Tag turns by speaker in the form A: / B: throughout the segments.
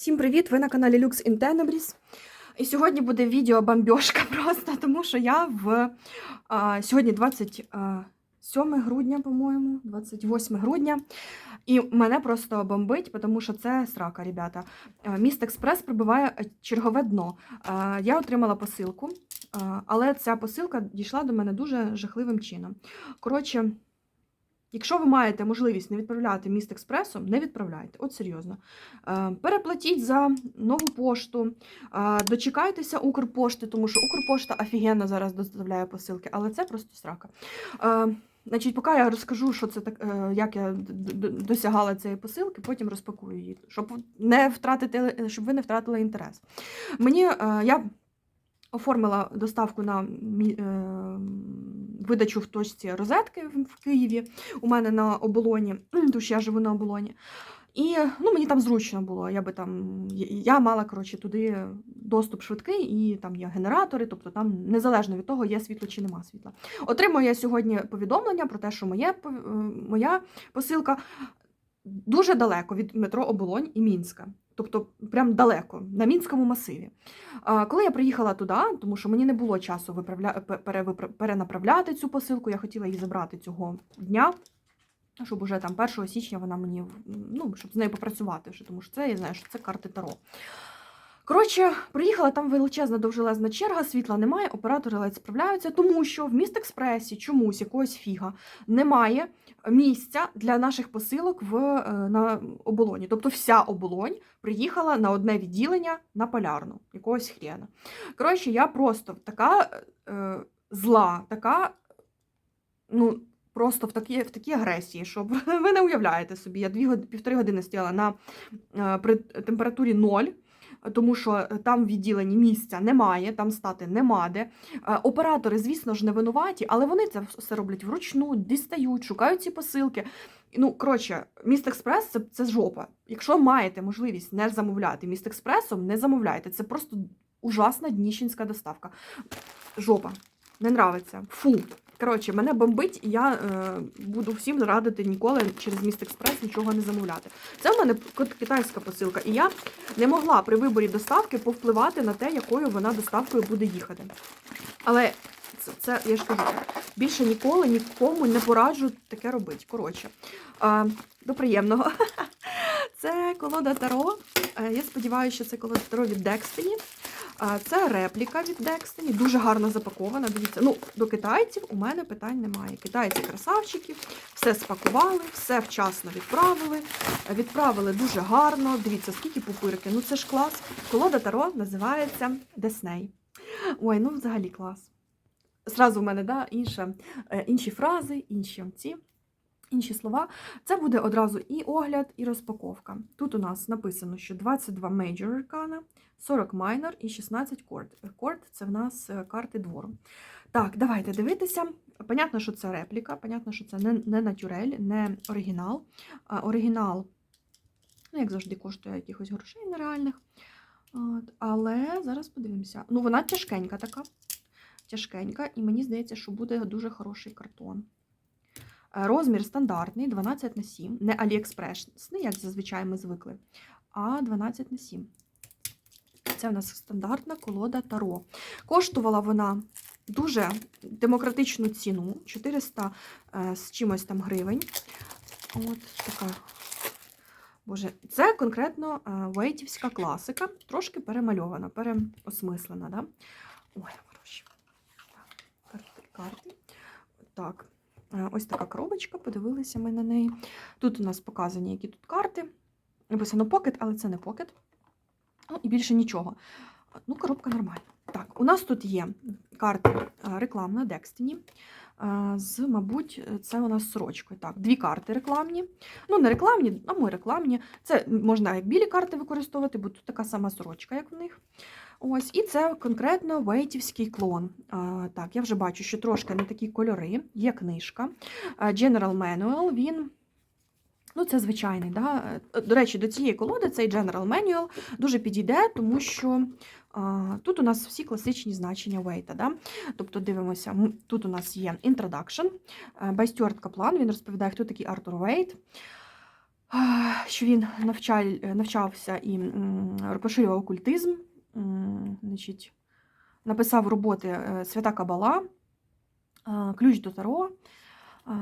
A: Всім привіт! Ви на каналі Lux in Tenebris. І сьогодні буде відео бомбьошка просто, тому що я в а, сьогодні 27 грудня, по-моєму, 28 грудня. І мене просто бомбить, тому що це срака, ребята. Міст Експрес прибиває чергове дно. А, Я отримала посилку, а, але ця посилка дійшла до мене дуже жахливим чином. Коротше. Якщо ви маєте можливість не відправляти міст експресом, не відправляйте. От серйозно. Е, Переплатіть за нову пошту, е, дочекайтеся Укрпошти, тому що Укрпошта офігенно зараз доставляє посилки, але це просто срака. Е, Значить, поки я розкажу, що це так, як я досягала цієї посилки, потім розпакую її, щоб не втратити, щоб ви не втратили інтерес. Мені я оформила доставку на е, видачу в точці розетки в Києві. У мене на оболоні, тому що я живу на оболоні. І ну, мені там зручно було. Я би там я- мала коротше, туди доступ швидкий, і там є генератори, тобто там незалежно від того, є світло чи нема світла. Отримую я сьогодні повідомлення про те, що моє, е, моя посилка дуже далеко від метро Оболонь і Мінська. Тобто, прям далеко, на Мінському масиві. Коли я приїхала туди, тому що мені не було часу виправля... перенаправляти цю посилку, я хотіла її забрати цього дня, щоб уже там 1 січня вона мені, ну, щоб з нею попрацювати, вже, тому що це я знаю, що це карти Таро. Коротше, приїхала там величезна довжелезна черга, світла немає, оператори ледь справляються, тому що в міст експресі чомусь якогось фіга немає місця для наших посилок в, е, на оболоні. Тобто вся оболонь приїхала на одне відділення на полярну, якогось хрена. Коротше, я просто така е, зла, така, ну. Просто в такій, в такій агресії, що ви не уявляєте собі. Я дві год- півтори години стояла на е, при температурі 0, тому що е, там в відділенні місця немає, там стати нема де. Е, Оператори, звісно ж, не винуваті, але вони це все роблять вручну, дістають, шукають ці посилки. Ну, коротше, міст експрес це, це жопа. Якщо маєте можливість не замовляти міст експресом, не замовляйте. Це просто ужасна дніщенська доставка. Жопа. Не нравиться. Фу. Коротше, мене бомбить, і я е, буду всім радити ніколи через міст експрес нічого не замовляти. Це в мене китайська посилка, і я не могла при виборі доставки повпливати на те, якою вона доставкою буде їхати. Але це, це я ж кажу, більше ніколи нікому не пораджу таке робити. Коротше, е, до приємного. Це колода Таро. Е, Я сподіваюся, що це колода Таро від Destiny. Це репліка від Destiny, дуже гарно запакована. Дивіться, ну до китайців у мене питань немає. Китайці красавчики, все спакували, все вчасно відправили. Відправили дуже гарно. Дивіться, скільки пупирки. Ну це ж клас. Колода Таро називається Десней. Ой, ну взагалі клас. Зразу в мене да, інша, е, інші фрази, інші ці. Інші слова, це буде одразу і огляд, і розпаковка. Тут у нас написано, що 22 Major Arcana, 40 Minor і 16 Chord. Chord – це в нас е, карти двору. Так, давайте дивитися. Понятно, що це репліка, понятно, що це не, не натюрель, не оригінал. А, оригінал, ну, як завжди, коштує якихось грошей нереальних. От, але зараз подивимося. Ну, вона тяжкенька така. Тяжкенька, і мені здається, що буде дуже хороший картон. Е, Розмір стандартний 12 на 7, не аліекспресний, як зазвичай ми звикли, а 12 на 7. Це в нас стандартна колода Таро. Коштувала вона дуже демократичну ціну 400 е, з чимось там гривень. От така. Боже, це конкретно е, вейтівська класика, трошки перемальована, переосмислена. Да? Ой, хороші. Так, карти. Так, Е, Ось така коробочка, подивилися ми на неї. Тут у нас показані, які тут карти. Написано покет, але це не покет. Ну і більше нічого. Ну, коробка нормальна. Так, у нас тут є карта е, рекламна е, З, мабуть, це у нас сорочкою. Так, дві карти рекламні. Ну, не рекламні, а ми рекламні. Це можна як білі карти використовувати, бо тут така сама сорочка, як в них. Ось, і це конкретно вейтівський клон. А, так, я вже бачу, що трошки не такі кольори. Є книжка. General Manual, він. Ну, це звичайний, да? Е, До речі, до цієї колоди цей General Manual дуже підійде, тому що а, тут у нас всі класичні значення Вейта. Да? Тобто, дивимося, тут у нас є Introduction, е, by Stuart Kaplan, він розповідає, хто такий Артур Вейт. що він навчаль, навчався і поширював окультизм. Значить, написав роботи е, Свята Кабала, Ключ до Таро, а,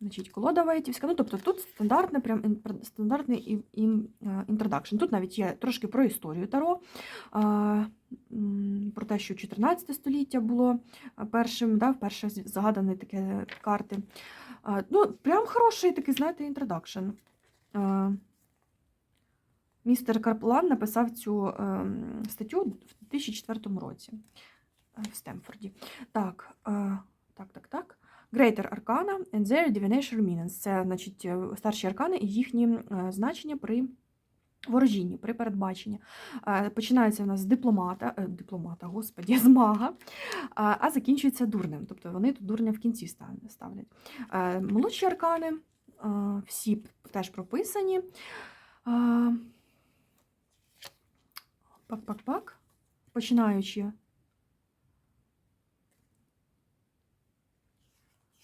A: значить, колода Вейтівська. Ну, тобто тут стандартне, прям стандартний е, інтродакшн. Тут навіть є трошки про історію Таро, про те, що 14 століття було першим, да, вперше згадані такі карти. Ну, прям хороший такий, знаєте, інтродакшн. Містер Карплан написав цю ем, статтю в 2004 році е, в Стемфорді. Так, е, так, так, так. Greater Arcana and their divination meanings. Це значить е, старші аркани і їхні е, значення при ворожінні, при передбаченні. Е, Починається у нас з дипломата, е, дипломата, господі, з мага, а закінчується дурнем. Тобто вони тут дурня в кінці ставлять. Е, Молодші аркани е, всі теж прописані. Пак-пак-пак. Починаючи.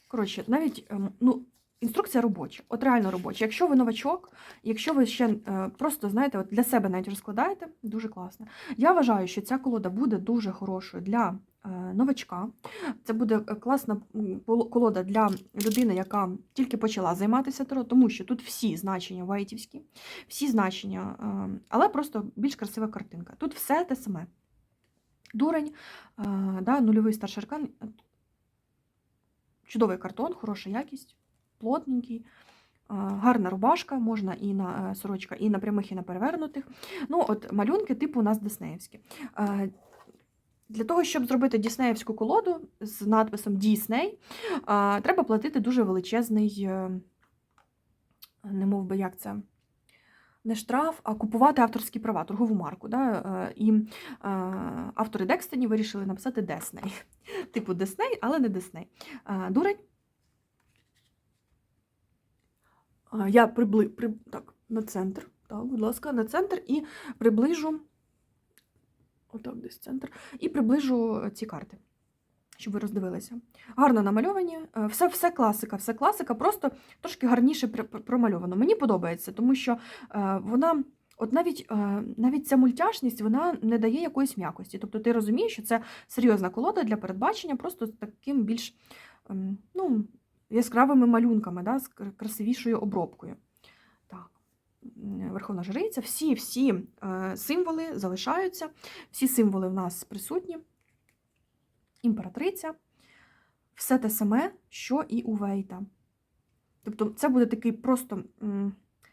A: Коротше, навіть ем, ну, інструкція робоча, от реально робоча. Якщо ви новачок, якщо ви ще е, просто знаєте, от для себе навіть розкладаєте, дуже класно. Я вважаю, що ця колода буде дуже хорошою для новачка. Це буде е, класна колода для людини, яка тільки почала займатися таро, тому що тут всі значення вайтівські, всі значення, е, але просто більш красива картинка. Тут все те саме. Дурень, е, да, нульовий старший аркан, е, чудовий картон, хороша якість, плотненький. е, Гарна рубашка, можна і на е, сорочка, і на прямих, і на перевернутих. Ну, от малюнки типу у нас диснеївські. Для того, щоб зробити діснеївську колоду з надписом Дісней, треба платити дуже величезний, е, не мов би як це, не штраф, а купувати авторські права, торгову марку. Да? Е, І е, автори Декстені вирішили написати Десней. Типу Десней, але не Десней. Дурень. Я прибли... при... так, на центр. Так, будь ласка, на центр і приближу. Отак, десь центр. І приближу ці карти, щоб ви роздивилися. Гарно намальовані. Е, Все, все класика, все класика, просто трошки гарніше пр- пр- промальовано. Мені подобається, тому що е, вона. От навіть, е, навіть ця мультяшність вона не дає якоїсь м'якості. Тобто ти розумієш, що це серйозна колода для передбачення, просто з таким більш ем, ну, яскравими малюнками, да, з красивішою обробкою. Верховна жриця, всі, всі е, символи залишаються, всі символи в нас присутні. Імператриця, все те саме, що і у Вейта. Тобто це буде такий просто.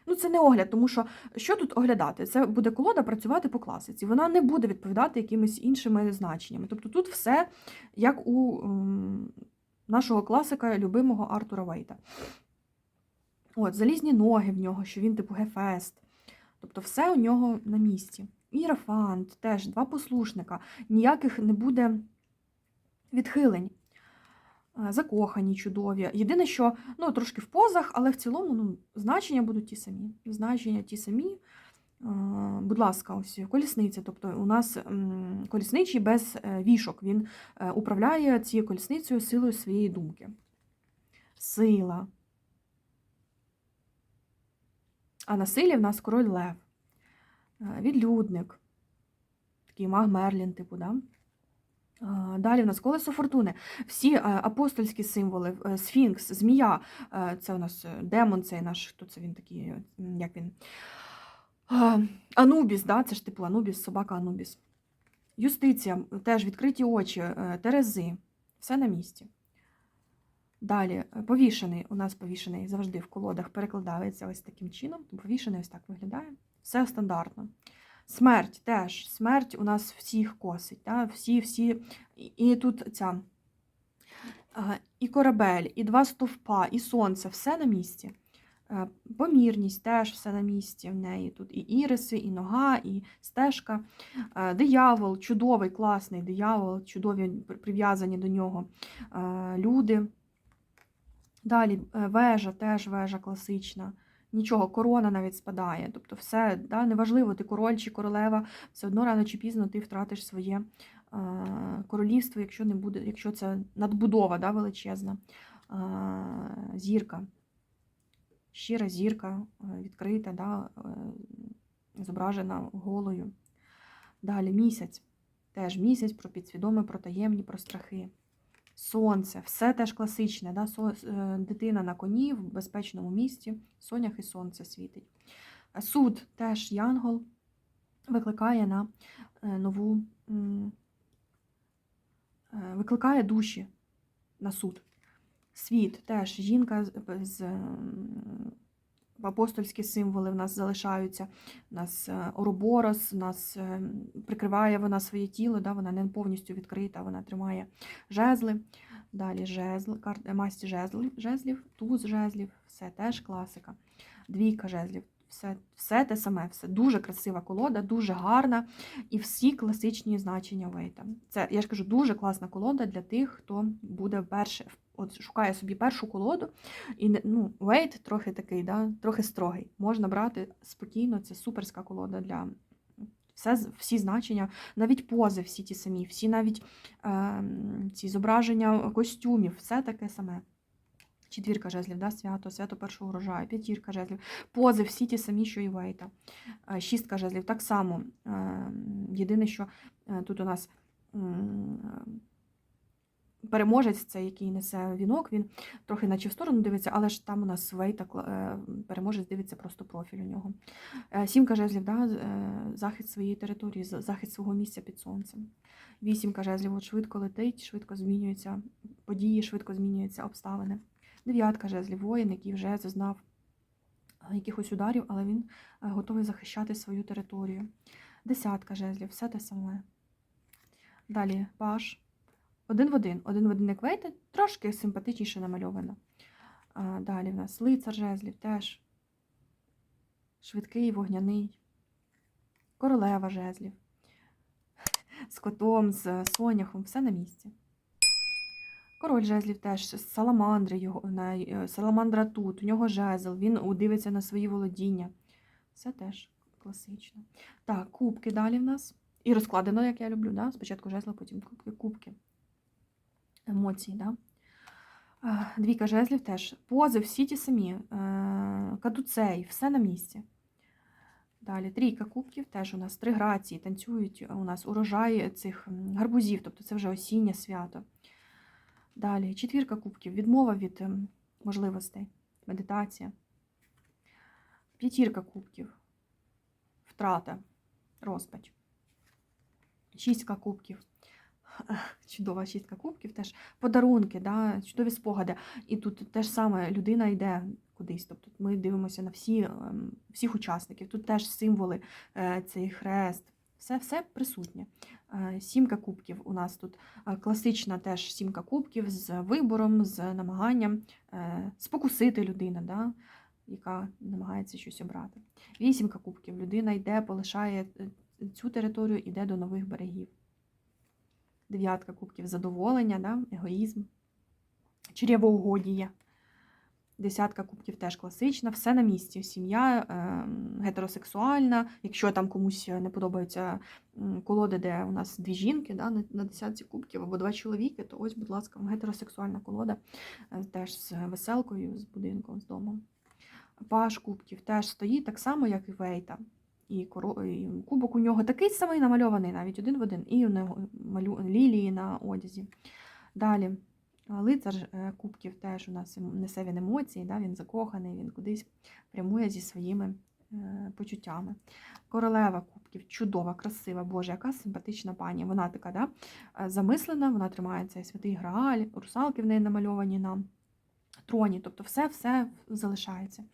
A: Ну, це не огляд, тому що що тут оглядати? Це буде колода працювати по класиці. Вона не буде відповідати якимись іншими значеннями. Тобто тут все як у нашого класика, любимого Артура Вейта. От, залізні ноги в нього, що він типу Гефест. Тобто все у нього на місці. Ірафант, теж два послушника. Ніяких не буде відхилень. Е, Закохані, чудові. Єдине, що ну, трошки в позах, але в цілому ну, значення будуть ті самі. Значення ті самі. Е, Будь ласка, ось колісниця. Тобто у нас колісничий без е, вішок. Він управляє цією колісницею силою своєї думки. Сила. А на силі в нас король Лев. Е, Відлюдник. Такий маг Мерлін, типу, да? Далі в нас колесо фортуни. Всі е, апостольські символи, е, сфінкс, змія, е, це у нас е, демон, цей наш, хто це він такий, е, як він? Анубіс, да? це ж типу Анубіс, собака Анубіс. Юстиція, теж відкриті очі, е, терези, все на місці. Далі, е, повішений, у нас повішений завжди в колодах перекладається ось таким чином. Повішений ось так виглядає. Все стандартно. Смерть теж. Смерть у нас всіх косить. Да? Всі, всі. І, тут ця і корабель, і два стовпа, і сонце, все на місці. Е, Помірність теж все на місці в неї. Тут і іриси, і нога, і стежка. Е, Диявол, чудовий, класний диявол, чудові прив'язані до нього е, люди. Далі е, вежа, теж вежа класична. Нічого, корона навіть спадає. Тобто, все, да, неважливо, ти король чи королева, все одно рано чи пізно ти втратиш своє е, королівство, якщо не буде, якщо це надбудова да, величезна, е, зірка. щира зірка е, відкрита, да, е, зображена голою. Далі місяць. Теж місяць про підсвідоме, про таємні, про страхи. Сонце, все теж класичне. Да? е, Дитина на коні в безпечному місці, сонях і сонце світить. Е, Суд теж янгол викликає на е, нову, викликає душі на суд. Світ теж жінка з, апостольські символи в нас залишаються. У нас е, Ороборос, у нас е, прикриває вона своє тіло, да, вона не повністю відкрита, вона тримає жезли. Далі жезл, масті жезлів, жезлів, туз жезлів, все теж класика. Двійка жезлів, все, все те саме, все дуже красива колода, дуже гарна і всі класичні значення Вейта. Це, я ж кажу, дуже класна колода для тих, хто буде вперше, от шукає собі першу колоду. І ну, Вейт трохи такий, да, трохи строгий. Можна брати спокійно, це суперська колода для все, всі значення, навіть пози всі ті самі, всі навіть е, ці зображення костюмів, все таке саме. Четвірка жезлів, да, свято, свято першого урожаю, п'ятірка жезлів, пози всі ті самі, що і Вейта. Шістка жезлів так само. Е, Єдине, що е, тут у нас переможець, це який несе вінок, він трохи наче в сторону дивиться, але ж там у нас Вейта е, переможець дивиться просто профіль у нього. Е, Сімка жезлів, да, е, захист своєї території, захист свого місця під сонцем. Вісімка жезлів, швидко летить, швидко змінюються події, швидко змінюються обставини. Дев'ятка жезлів, воїн, який вже зазнав якихось ударів, але він готовий захищати свою територію. Десятка жезлів, все те саме. Далі паш. Один в один. Один в один як вейти, трошки симпатичніше намальовано. А, Далі в нас лицар жезлів теж. Швидкий, вогняний. Королева жезлів. З котом, з соняхом, все на місці. Король жезлів теж з саламандри його, на, е, саламандра тут, у нього жезл, він дивиться на свої володіння. Все теж класично. Так, кубки далі в нас. І розкладено, як я люблю. Да? Спочатку жезли, потім кубки. кубки. Емоції, да? Двійка жезлів теж. Пози всі ті самі. Е, Кадуцей, все на місці. Далі трійка кубків теж у нас три грації, танцюють у нас урожай цих гарбузів, тобто це вже осіннє свято. Далі четвірка кубків, відмова від можливостей, медитація. П'ятірка кубків, втрата, розпач. Шістка кубків. Чудова шістка кубків, теж подарунки, да, чудові спогади. І тут теж саме людина йде кудись. Тобто ми дивимося на всі, ем, всіх учасників. Тут теж символи, е, цей хрест, все, все присутнє. Е, Сімка кубків у нас тут е, класична теж сімка кубків з вибором, з намаганням спокусити людину, да, яка намагається щось обрати. Вісімка кубків. Людина йде, полишає цю територію, йде до нових берегів. Дев'ятка кубків задоволення, да, егоїзм, чрєвоугодія. Десятка кубків теж класична, все на місці. Сім'я е, гетеросексуальна. Якщо там комусь не подобаються колоди, де у нас дві жінки да, на десятці кубків або два чоловіки, то ось, будь ласка, гетеросексуальна колода е, теж з веселкою, з будинком, з домом. Паш кубків теж стоїть так само, як і Вейта. І, кубок у нього такий самий намальований, навіть один в один, і у нього лілії на одязі. Далі. Лицар е, кубків теж у нас несе він емоції, да? він закоханий, він кудись прямує зі своїми е, почуттями. Королева кубків, чудова, красива, боже, яка симпатична пані. Вона така да? е, замислена, вона тримає цей святий Грааль, русалки в неї намальовані на троні, тобто все-все залишається.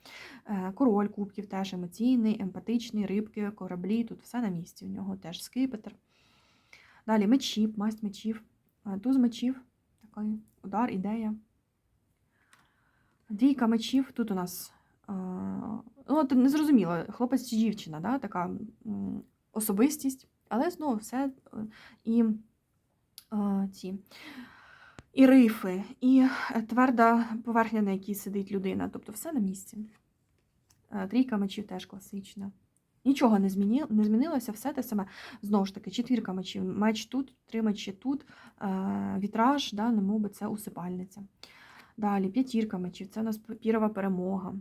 A: Е, Король кубків теж емоційний, емпатичний, рибки, кораблі, тут все на місці. У нього теж скипетр. Далі мечі, масть мечів, е, туз мечів, такий удар, ідея. Двійка мечів, тут у нас е, ну, не зрозуміло, хлопець чи дівчина, да? така особистість, але знову все і ці. І рифи, і е, тверда поверхня, на якій сидить людина. Тобто все на місці. Е, Трійка мечів теж класична. Нічого не, зміні, не змінилося, все те саме. Знову ж таки, четвірка мечів. Меч тут, три мечі тут, е, вітраж, да, немов би це усипальниця. Далі п'ятірка мечів, це у нас пірова перемога.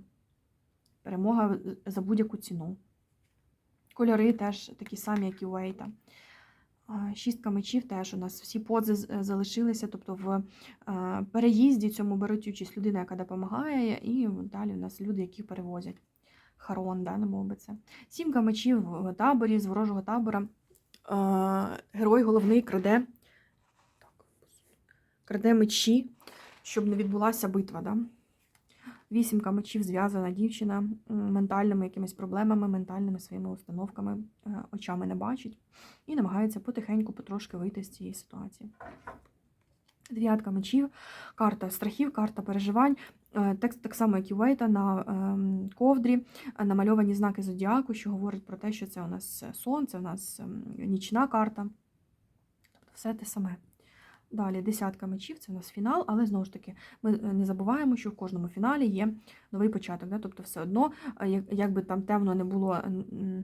A: перемога за будь-яку ціну. Кольори теж такі самі, як і у Ейта. Шістка мечів теж у нас всі подзи е, залишилися, тобто в е, переїзді цьому беруть участь людина, яка допомагає, і далі у нас люди, які перевозять. Харон, да, це. Сімка мечів в таборі з ворожого табора. Герой головний краде, краде мечі, щоб не відбулася битва. Да? Вісімка мечів зв'язана дівчина ментальними якимись проблемами, ментальними своїми установками, е, очами не бачить і намагається потихеньку, потрошки вийти з цієї ситуації. Дев'ятка мечів, карта страхів, карта переживань. Е, Текст так само, як і Вейта, на ем, ковдрі намальовані знаки зодіаку, що говорить про те, що це у нас сонце, у нас ем, нічна карта. Тобто все те саме. Далі десятка мечів це у нас фінал, але знову ж таки ми е, не забуваємо, що в кожному фіналі є новий початок. Да? Тобто, все одно, е, як, би там темно не було м,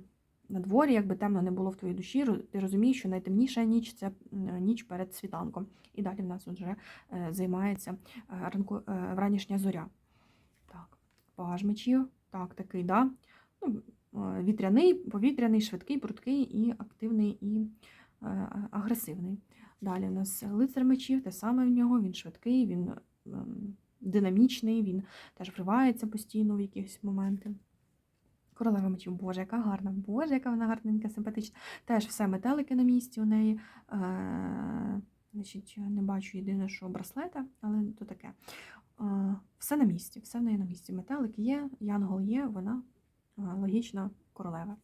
A: на дворі, як би темно не було в твоїй душі, ти розумієш, що найтемніша ніч це ніч перед світанком. І далі в нас вже е, займається е, ранку, е, вранішня зоря. Так, паж мечів. Так, такий, да. Ну, е, вітряний, повітряний, швидкий, прудкий і активний і е, агресивний. Далі у нас лицар мечів, те саме в нього, він швидкий, він ем, динамічний, він теж вривається постійно в якісь моменти. Королева мечів, боже, яка гарна, боже, яка вона гарненька, симпатична. Теж все метелики на місці у неї. Е, значить, не бачу єдине, що браслета, але то таке. Е, все на місці, все в неї на місці. Метелик є, янгол є, вона е, логічна королева.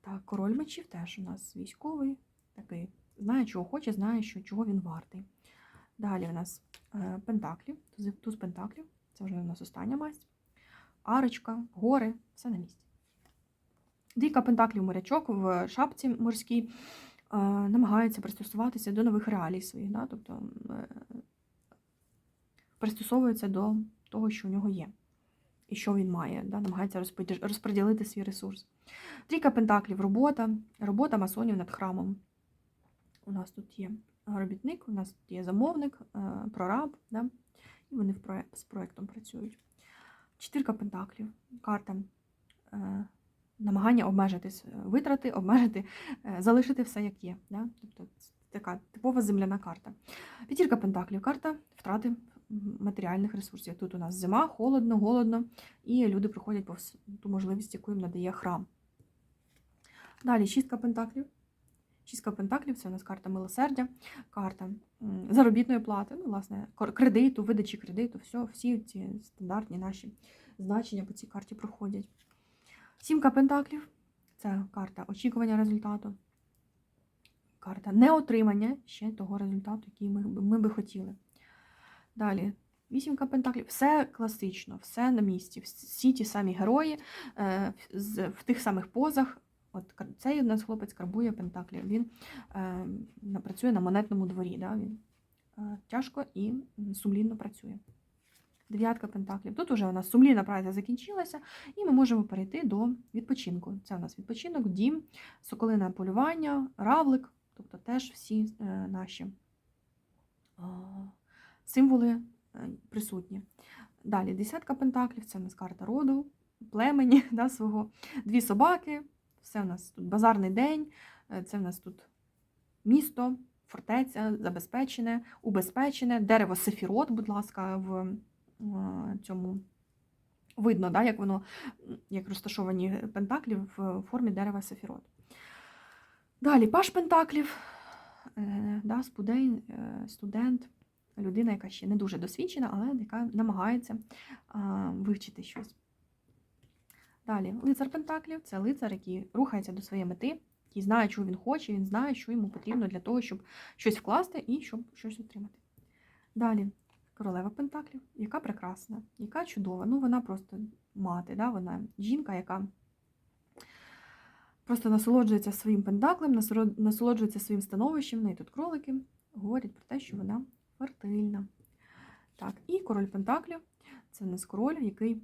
A: Так, король мечів теж у нас військовий, такий, знає, чого хоче, знає, що, чого він вартий. Далі у нас е, пентаклі, туз, пентаклів, це вже у нас остання масть. Арочка, гори, все на місці. Двійка пентаклів морячок в шапці морській е, намагається пристосуватися до нових реалій своїх, да? тобто е, пристосовується до того, що у нього є, і що він має, да? намагається розподіл- розподілити свій ресурс. Трійка пентаклів робота, робота масонів над храмом. У нас тут є робітник, у нас тут є замовник, е, прораб, да? і вони з проєктом працюють. Чотирка пентаклів, карта е, намагання обмежити витрати, обмежити, е, залишити все як є. Да? Тобто така типова земляна карта. П'ятірка пентаклів, карта втрати матеріальних ресурсів. Тут у нас зима, холодно, голодно, і люди приходять повз ту можливість, яку їм надає храм. Далі шістка пентаклів. Шістка пентаклів це у нас карта милосердя, карта заробітної плати, ну, власне, кредиту, видачі кредиту, все, всі ці стандартні наші значення по цій карті проходять. Сімка пентаклів це карта очікування результату, карта неотримання ще того результату, який ми, ми би хотіли. Далі. Вісімка пентаклів, все класично, все на місці. Всі ті самі герої е, в тих самих позах. От цей у нас хлопець карбує пентаклі. Він е, працює на монетному дворі. Да? Він е, тяжко і сумлінно працює. Дев'ятка пентаклів. Тут уже у нас сумлінна праця закінчилася, і ми можемо перейти до відпочинку. Це у нас відпочинок, дім, соколине полювання, равлик, тобто теж всі е, наші а, символи е, присутні. Далі десятка пентаклів це у нас карта роду, племені да, свого, дві собаки. Все у нас тут базарний день, е, це у нас тут місто, фортеця, забезпечене, убезпечене, дерево сефірот, будь ласка, в е, цьому видно, да, як воно, як розташовані пентаклі в формі дерева сефірот. Далі паш пентаклів, е, да, студент, людина, яка ще не дуже досвідчена, але яка намагається вивчити щось. Далі, лицар Пентаклів це лицар, який рухається до своєї мети, який знає, чого він хоче, він знає, що йому потрібно для того, щоб щось вкласти і щоб щось отримати. Далі, королева Пентаклів, яка прекрасна, яка чудова. Ну, вона просто мати, да? вона жінка, яка просто насолоджується своїм пентаклем, насолоджується своїм становищем. В неї тут кролики говорять про те, що вона фертильна. Так, і король Пентаклів це у нас король, який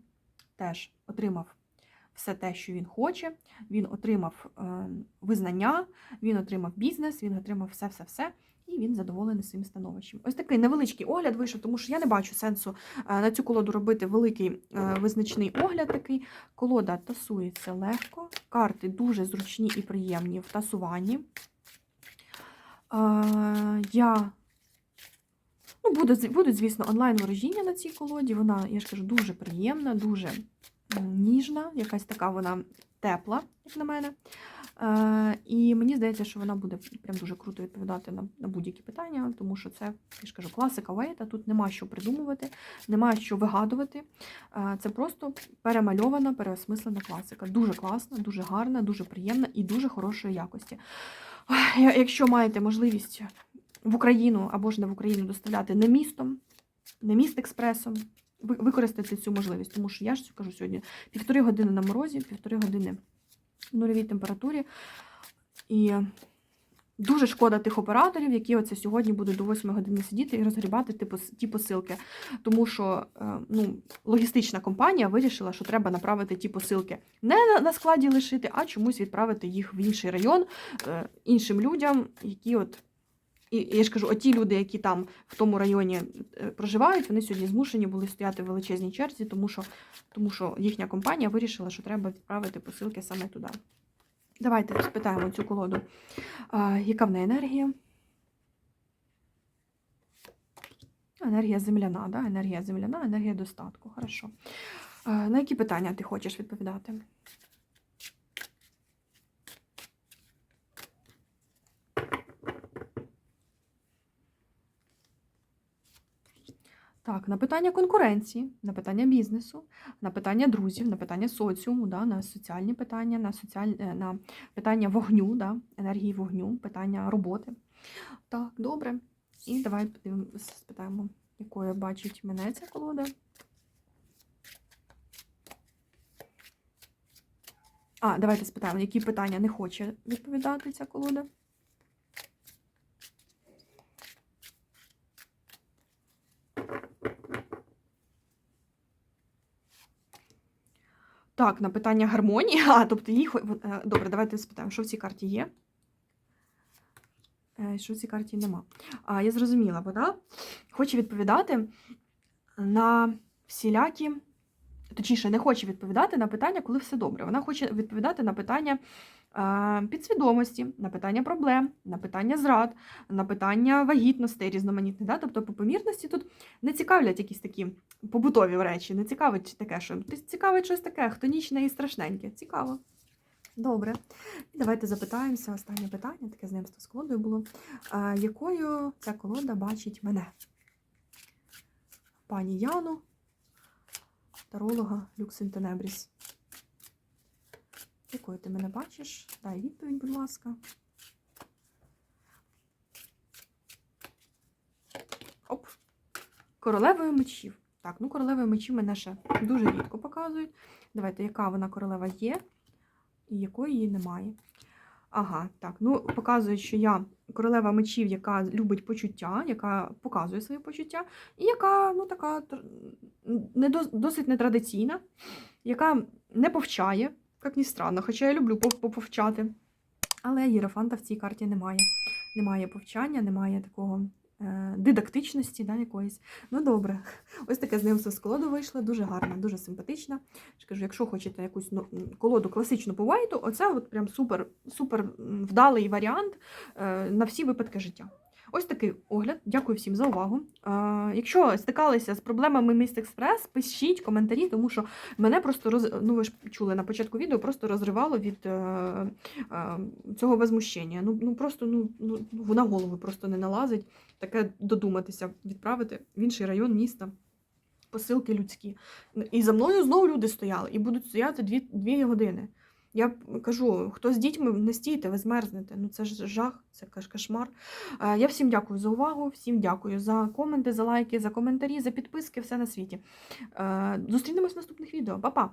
A: теж отримав все те, що він хоче. Він отримав е, визнання, він отримав бізнес, він отримав все-все-все. І він задоволений своїм становищем. Ось такий невеличкий огляд вийшов, тому що я не бачу сенсу е, на цю колоду робити великий е, визначний огляд. Такий колода тасується легко, карти дуже зручні і приємні в тасуванні. Я ну, будуть, звісно, онлайн ворожіння на цій колоді. Вона, я ж кажу, дуже приємна, дуже ніжна, якась така вона тепла, як на мене. Е, і мені здається, що вона буде прям дуже круто відповідати на, на будь-які питання, тому що це, я ж кажу, класика Вейта, тут нема що придумувати, нема що вигадувати. Е, це просто перемальована, переосмислена класика. Дуже класна, дуже гарна, дуже приємна і дуже хорошої якості. Якщо маєте можливість в Україну або ж не в Україну доставляти не містом, не міст експресом, використати цю можливість, тому що я ж кажу сьогодні півтори години на морозі, півтори години в нульовій температурі. І дуже шкода тих операторів, які оце сьогодні будуть до 8 години сидіти і розгрібати ті пос- ті посилки. Тому що е, ну, логістична компанія вирішила, що треба направити ті посилки не на- на складі лишити, а чомусь відправити їх в інший район е, іншим людям, які от. І я ж кажу, оті люди, які там в тому районі е, проживають, вони сьогодні змушені були стояти в величезній черзі, тому що, тому що їхня компанія вирішила, що треба відправити посилки саме туди. Давайте спитаємо цю колоду, а, яка в неї енергія. Енергія земляна, да? енергія земляна, енергія достатку. Хорошо. А, на які питання ти хочеш відповідати? Так, на питання конкуренції, на питання бізнесу, на питання друзів, на питання соціуму, да, на соціальні питання, на, соціаль... е, на питання вогню, да, енергії вогню, питання роботи. Так, добре. І давай спитаємо, якою бачить мене ця колода. А, давайте спитаємо, які питання не хоче відповідати ця колода. Так, на питання гармонії. А, тобто їх. е, Добре, давайте спитаємо, що в цій карті є. Е, Що в цій карті нема. А, я зрозуміла, вона хоче відповідати на всілякі. Точніше, не хоче відповідати на питання, коли все добре. Вона хоче відповідати на питання підсвідомості, на питання проблем, на питання зрад, на питання вагітностей різноманітних. Да? Тобто, по помірності тут не цікавлять якісь такі побутові речі, не цікавить таке, що цікавить щось таке, хтонічне і страшненьке. Цікаво. Добре. І давайте запитаємося. Останнє питання, таке знайомство з колодою було. А, якою ця колода бачить мене? Пані Яну, таролога Люксентенебріс. Якою ти мене бачиш? Дай відповідь, будь ласка. Оп. Королевою мечів. Так, ну королевою мечів мене ще дуже рідко показують. Давайте, яка вона королева є і якої її немає. Ага, так. Ну, показують, що я королева мечів, яка любить почуття, яка показує свої почуття, і яка, ну, така не дос- досить нетрадиційна, яка не повчає, як ні странно, хоча я люблю пов- поповчати. Але єрофанта в цій карті немає. Немає повчання, немає такого дидактичності да, якоїсь. Ну, добре. Ось таке знайомство з колоду вийшло, дуже гарна, дуже симпатична. Кажу, якщо хочете якусь ну, колоду класичну по вайту, оце от прям супер, супер вдалий варіант е, на всі випадки життя. Ось такий огляд. Дякую всім за увагу. Якщо стикалися з проблемами Міст Експрес, пишіть коментарі, тому що мене просто роз... ну ви ж чули на початку відео, просто розривало від е, е, цього возмущення. Ну, ну просто ну, ну вона голови просто не налазить. Таке додуматися, відправити в інший район міста. Посилки людські. І за мною знову люди стояли і будуть стояти дві години. Я кажу, хто з дітьми не стійте, ви змерзнете. Ну це ж жах, це кошмар. Е, Я всім дякую за увагу, всім дякую за коменти, за лайки, за коментарі, за підписки, все на світі. Е, Зустрінемось в наступних відео. Па-па!